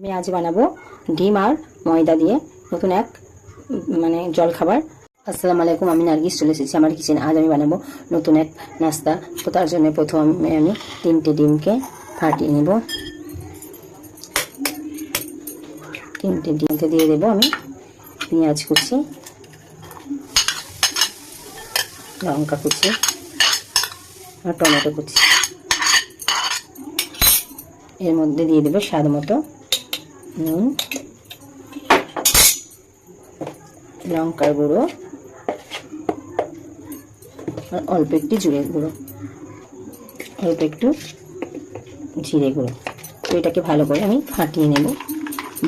আমি আজ বানাবো ডিম আর ময়দা দিয়ে নতুন এক মানে জলখাবার। আসসালামু আলাইকুম, আমি নার্গিস চলে এসেছি আমার কিচেন আজ আমি বানাবো নতুন এক নাস্তা। তো তার জন্য প্রথমে আমি তিনটে ডিমকে ফাটিয়ে নেব। তিনটে ডিমকে দিয়ে দেবো আমি পেঁয়াজ কুচি, লঙ্কা কুচি আর টমেটো কুচি। এর মধ্যে দিয়ে দেবো স্বাদ মতো নুন, লঙ্কার গুঁড়ো, আর অল্প একটু জিরে গুঁড়ো। অল্প একটু জিরে গুঁড়ো। তো এটাকে ভালো করে আমি ফাটিয়ে নেব।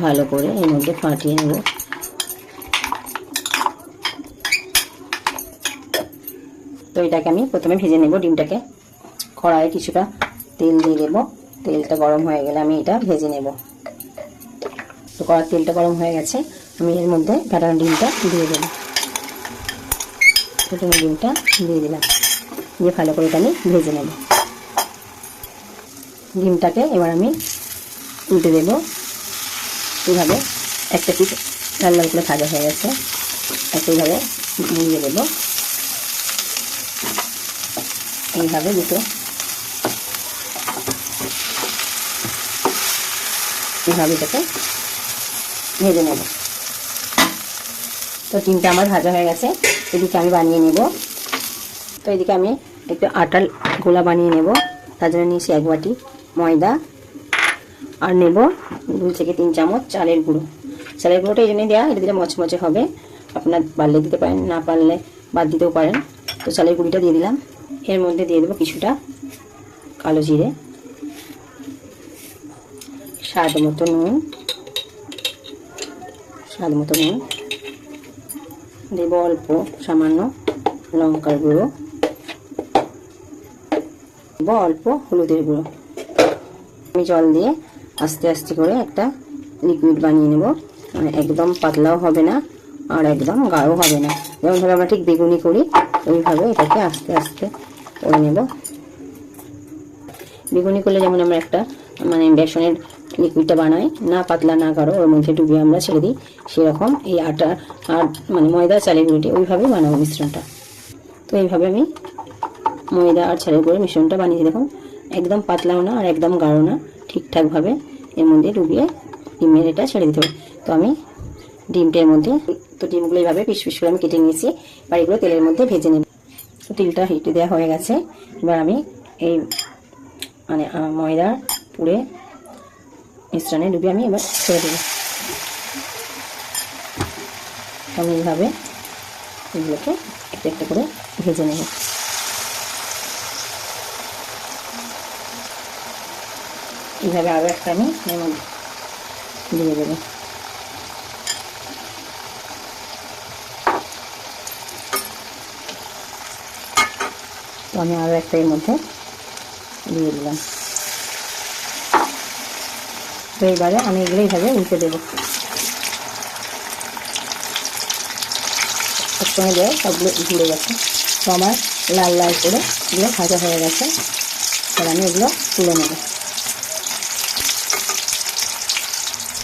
ভালো করে এর মধ্যে ফাটিয়ে নেব। তো এটাকে আমি প্রথমে ভেজে নেব ডিমটাকে। কড়াইয়ে কিছুটা তেল দিয়ে দেবো। তেলটা গরম হয়ে গেলে আমি এটা ভেজে নেব। তো কড়ার তেলটা গরম হয়ে গেছে, আমি এর মধ্যে ফেটানো ডিমটা দিয়ে দেবো। ফেটানো ডিমটা দিয়ে দিলাম। দিয়ে ভালো করে আমি ভেজে নেব। ডিমটাকে এবার আমি উল্টে দেব। এইভাবে একটা পিস লাল লাল করে ভাজা হয়ে গেছে। একটা এইভাবে মুড়িয়ে দেবো। এইভাবে দুটো। এইভাবে এটাকে ভেজে নেব। তো ডিমটা আমার ভাজা হয়ে গেছে, এদিকে আমি বানিয়ে নেব। তো এদিকে আমি একটু আটার গোলা বানিয়ে নেব, তার জন্য নিয়েছি এক বাটি ময়দা, আর নেব দু থেকে তিন চামচ চালের গুঁড়ো। চালের গুঁড়োটা এই জন্যই দেওয়া এটা দিলে মচমচে হবে। আপনার পারলে দিতে পারেন, না পারলে বাদ দিতেও পারেন। তো চালের গুঁড়িটা দিয়ে দিলাম। এর মধ্যে দিয়ে দেবো কিছুটা কালো জিরে, স্বাদ মতো নুন স্বাদ মতো নুন। দেবো অল্প সামান্য লঙ্কার গুঁড়ো। দেবো অল্প হলুদের গুঁড়ো। আমি জল দিয়ে আস্তে আস্তে করে একটা লিকুইড বানিয়ে নেব। মানে একদম পাতলাও হবে না আর একদম গাঢ় হবে না। যেমনভাবে আমরা ঠিক বেগুনি করি, ওইভাবে এটাকে আস্তে আস্তে করে নেব। বেগুনি করলে যেমন আমরা একটা মানে বেসনের লিকুইডটা বানাই, না পাতলা না গাঢ়, ওর মধ্যে ডুবিয়ে আমরা ছেড়ে দিই। সেরকম এই আটা আর মানে ময়দা চালের গুঁড়িটি, ওইভাবেই বানাবো মিশ্রণটা। তো এইভাবে আমি ময়দা আর চালের গুঁড়োর মিশ্রণটা বানিয়েছি। দেখুন, একদম পাতলাও না আর একদম গাঢ় না, ঠিকঠাকভাবে এর মধ্যে ডুবিয়ে ডিমের এটা ছেড়ে দিতে হবে। তো আমি ডিমটার মধ্যে, তো ডিমগুলো এইভাবে পিস পিস করে আমি কেটে নিয়েছি এবার এগুলো তেলের মধ্যে ভেজে নেব। তো তেলটা হিটে দেওয়া হয়ে গেছে। এবার আমি এই মানে ময়দা পুড়ে মিশ্রণে ডুবিয়ে আমি এবার ছেড়ে দেবো। আমি এইভাবে এগুলোকে একটা একটা করে ভেজে নেব। এইভাবে আরও একটা আমি দিয়ে দেবো। তো আমি আরও একটা এর মধ্যে দিয়ে দিলাম। তো এইবারে আমি এগুলো এইভাবে উল্টে দেবো। একসঙ্গে দিয়ে সবগুলো ঘুরে গেছে। তো আমার লাল লাল করে এগুলো ভাজা হয়ে গেছে। এবার আমি এগুলো তুলে নেব।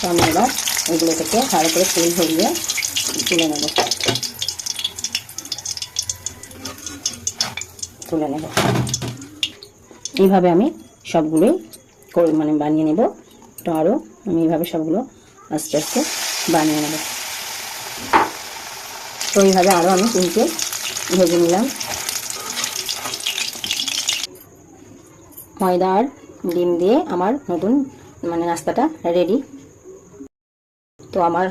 তো আমি এবার এগুলো থেকে ভালো করে তেল ভরিয়ে তুলে নেব। তুলে নেব। এইভাবে আমি সবগুলোই মানে বানিয়ে নেব। তো আরও আমি এইভাবে সবগুলো আস্তে আস্তে বানিয়ে নেব। তো এইভাবে আরও আমি তিনটে ভেজে নিলাম। ময়দা আর ডিম দিয়ে আমার নতুন মানে নাস্তাটা রেডি তো আমার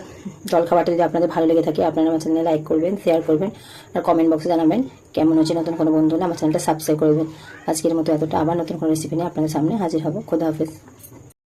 জলখাবারটা যদি আপনাদের ভালো লেগে থাকে, আপনারা আমার চ্যানেলে লাইক করবেন শেয়ার করবেন, আর কমেন্ট বক্সে জানাবেন কেমন হচ্ছে নতুন কোনো বন্ধু হলে আমার চ্যানেলটা সাবস্ক্রাইব করবেন। আজকের মতো এতটা। আবার নতুন কোনো রেসিপি নিয়ে আপনাদের সামনে হাজির হব। খোদা হাফেজ।